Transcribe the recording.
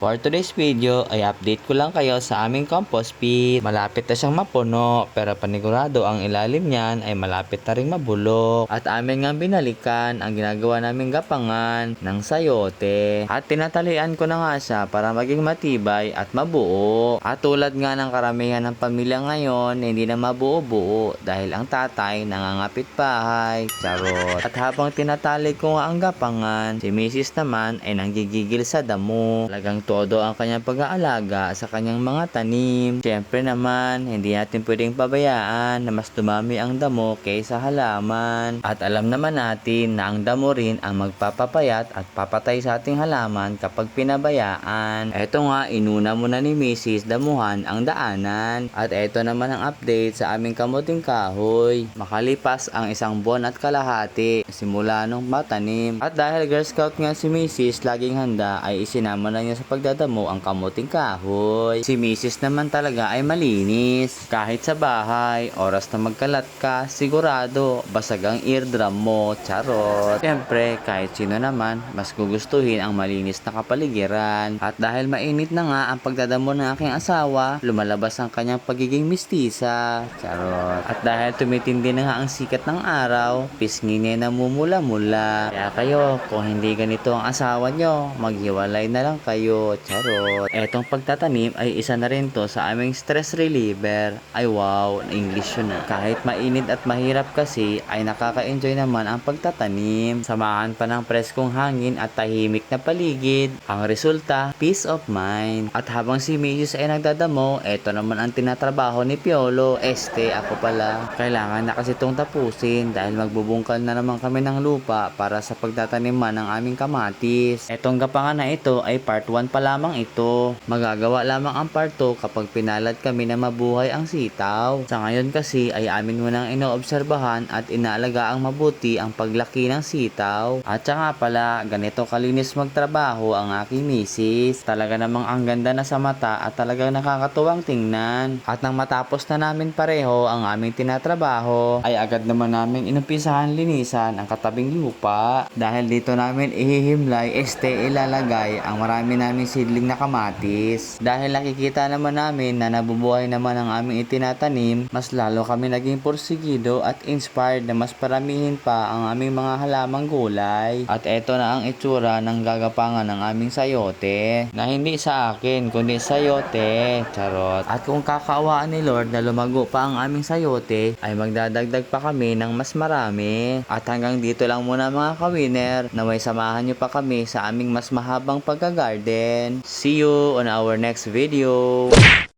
For today's video ay update ko lang kayo sa aming compost pit. Malapit na siyang mapuno pero panigurado ang ilalim niyan ay malapit na rin mabulok. At amin nga binalikan ang ginagawa naming gapangan ng sayote. At tinatalian ko na nga siya para maging matibay at mabuo. At tulad nga ng karamihan ng pamilya ngayon, hindi na mabuo-buo dahil ang tatay nangangapit bahay. Charot. At habang tinatali ko nga ang gapangan, si Mrs. naman ay nanggigigil sa damo. Talagang todo ang kanyang pag-aalaga sa kanyang mga tanim. Siyempre naman, hindi natin pwedeng pabayaan na mas dumami ang damo kaysa halaman. At alam naman natin na ang damo rin ang magpapapayat at papatay sa ating halaman kapag pinabayaan. Eto nga, inuna muna ni Mrs. damuhan ang daanan. At eto naman ang update sa aming kamuting kahoy. Makalipas ang isang buwan at kalahati simula nung matanim. At dahil Girl Scout nga si Mrs. laging handa ay isinama na niya sa pagdadamo ang kamuting kahoy. Si Mrs. naman talaga ay malinis. Kahit sa bahay, oras na magkalat ka, sigurado basag ang eardrum mo. Charot. Siyempre, kahit sino naman, mas gugustuhin ang malinis na kapaligiran. At dahil mainit na nga ang pagdadamo ng aking asawa, lumalabas ang kanyang pagiging mistisa. Charot. At dahil tumitindi na nga ang sikat ng araw, pisngi niya namumula-mula. Kaya kayo, kung hindi ganito ang asawa nyo, maghiwalay na lang kayo. Charot. Etong pagtatanim ay isa na rin to sa aming stress reliever. Ay wow, English yun ah. Kahit mainit at mahirap kasi, ay nakaka-enjoy naman ang pagtatanim. Samahan pa ng preskong hangin at tahimik na paligid. Ang resulta, peace of mind. At habang si Mrs. ay nagdadamo, eto naman ang tinatrabaho ni Piolo. Este, ako pala. Kailangan na kasi itong tapusin dahil magbubungkal na naman kami ng lupa para sa pagtataniman ng aming kamatis. Etong gapangan na ito ay part 1 pa lamang ito. Magagawa lamang ang part 2 kapag pinalad kami na mabuhay ang sitaw. Sa ngayon kasi ay amin mo nang inoobserbahan at inaalaga ang mabuti ang paglaki ng sitaw. At saka pala, ganito kalinis magtrabaho ang aking misis. Talaga namang ang ganda na sa mata at talagang nakakatuwang tingnan. At nang matapos na namin pareho ang aming tinatrabaho, ay agad naman namin inumpisahan linisan ang katabing lupa. Dahil dito namin ihihimlay, este ilalagay ang marami namin sidling na kamatis. Dahil nakikita naman namin na nabubuhay naman ang aming itinatanim, mas lalo kami naging porsigido at inspired na mas paramihin pa ang aming mga halamang gulay. At eto na ang itsura ng gagapangan ng aming sayote na hindi sa akin kundi sayote. Charot. At kung kakawaan ni Lord na lumago pa ang aming sayote, ay magdadagdag pa kami ng mas marami. At hanggang dito lang muna mga kawiner na may samahan nyo pa kami sa aming mas mahabang pagka-garden. See you on our next video.